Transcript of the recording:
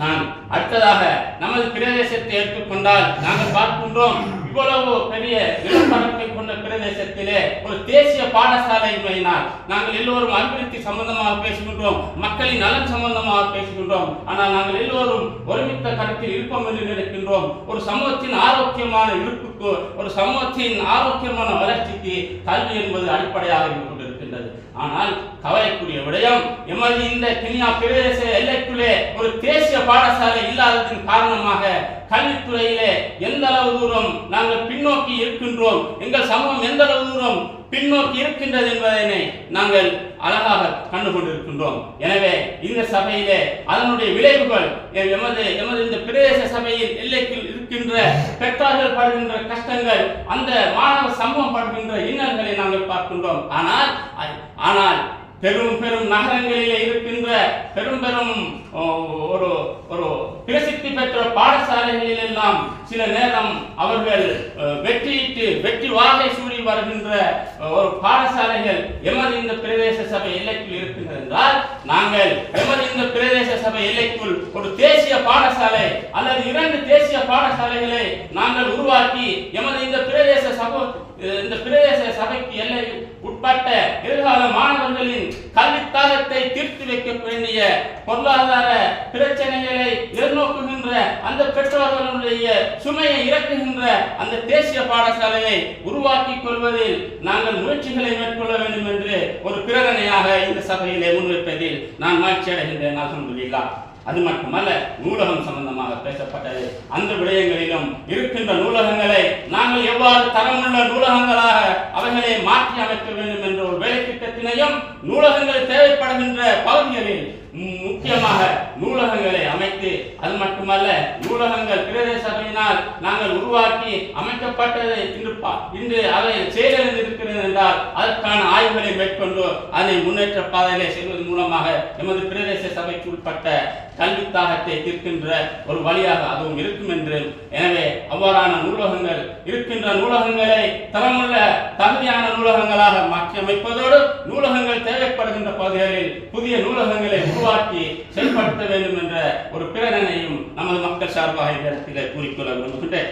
நான் அடுத்ததாக நமது பிரதேசத்தை எடுத்துக்கொண்டால் நாங்கள் பார்க்கின்றோம் இவ்வளவு பெரிய நிலப்பரப்பை கொண்ட பிரதேசத்திலே ஒரு தேசிய பாடசாலை முறையினால் நாங்கள் எல்லோரும் அபிவிருத்தி சம்பந்தமாக பேசுகின்றோம் மக்களின் நலன் சம்பந்தமாக பேசுகின்றோம். ஆனால் நாங்கள் எல்லோரும் ஒருமித்த கருத்தில் இருப்போம் என்று நினைக்கின்றோம். ஒரு சமூகத்தின் ஆரோக்கியமான இருப்புக்கு ஒரு சமூகத்தின் ஆரோக்கியமான வளர்ச்சிக்கு கல்வி என்பது அடிப்படையாக இருக்கின்றது. இருக்கின்றது. ஆனால் கவலைக்குரிய விடயம் எமது இந்த கினியா பிரதேச எல்லைக்குள்ளே ஒரு தேசிய பாடசாலை இல்லாததன் காரணமாக கல்வித்துறையிலே எந்த அளவு தூரம் நாங்கள் பின்னோக்கி இருக்கின்றோம் எங்கள் சமூகம் எந்த அளவு தூரம் பின்னோக்கி இருக்கின்றது என்பதனை நாங்கள் அழகாக கண்டு கொண்டிருக்கின்றோம் எனவே இந்த சபையிலே அதனுடைய விளைவுகள் எமது எமது இந்த பிரதேச சபையில் எல்லைக்குள் இருக்கின்ற பெற்றார்கள் படுகின்ற கஷ்டங்கள் அந்த மாணவ சமூகம் படுகின்ற இன்ன பார்க்கின்றோம். ஆனால் ஆனால் பெரும் பெரும் நகரங்களிலே இருக்கின்ற பெரும் பெரும் ஒரு ஒரு பிரசித்தி பெற்ற பாடசாலைகளில் எல்லாம் சில நேரம் அவர்கள் வெற்றியிட்டு வெற்றி வாகை சூடி வருகின்ற ஒரு பாடசாலைகள் எமது இந்த பிரதேச சபை எல்லைக்குள் இருக்கின்றது என்றால் நாங்கள் எமது இந்த பிரதேச சபை எல்லைக்குள் ஒரு தேசிய பாடசாலை அல்லது இரண்டு தேசிய பாடசாலைகளை நாங்கள் உருவாக்கி எமது இந்த பிரதேச சபை இந்த பிரதேச சபைக்கு எல்லை உட்பட்ட எதிர்கால மாணவர்களின் கல்வித்தாகத்தை தீர்த்து வைக்க வேண்டிய பொருளாதார பிரச்சனைகளை எதிர்நோக்குகின்ற அந்த பெற்றோர்களுடைய சுமையை இறக்குகின்ற அந்த தேசிய பாடசாலையை உருவாக்கிக் கொள்வதில் நாங்கள் முயற்சிகளை மேற்கொள்ள வேண்டும் என்று ஒரு பிரகடனையாக இந்த சபையிலே முன்வைப்பதில் நான் மகிழ்ச்சி அடைகின்றேன் அலமதுல்லா அது மட்டுமல்ல நூலகம் சம்பந்தமாக பேசப்பட்டது. அந்த விடயங்களிலும் இருக்கின்ற நூலகங்களை நாங்கள் எவ்வாறு தரமுள்ள நூலகங்களாக அவைகளை மாற்றி அமைக்க வேண்டும் என்ற ஒரு வேலை திட்டத்தினையும் நூலகங்கள் தேவைப்படுகின்ற பகுதிகளில் முக்கியமாக நூலகங்களை அமைத்து அது மட்டுமல்ல நூலகங்கள் பிரதேச சபையினால் நாங்கள் உருவாக்கி அமைக்கப்பட்டது இன்று இன்று அவை செயலிழந்து இருக்கிறது என்றால் அதற்கான ஆய்வுகளை மேற்கொண்டு அதை முன்னேற்ற பாதையிலே செல்வதன் மூலமாக எமது பிரதேச சபைக்கு உட்பட்ட கல்வி தாகத்தை தீர்க்கின்ற ஒரு வழியாக அதுவும் இருக்கும் என்று. எனவே அவ்வாறான நூலகங்கள் இருக்கின்ற நூலகங்களை தரமுள்ள தகுதியான நூலகங்களாக மாற்றியமைப்பதோடு நூலகங்கள் தேவை தேவைப்படுகின்ற பகுதிகளில் புதிய நூலகங்களை உருவாக்கி செயல்படுத்த வேண்டும் என்ற ஒரு பிரேரணையும் நமது மக்கள் சார்பாக இந்த இடத்திலே கூறிக்கொள்ள விரும்புகின்றேன்.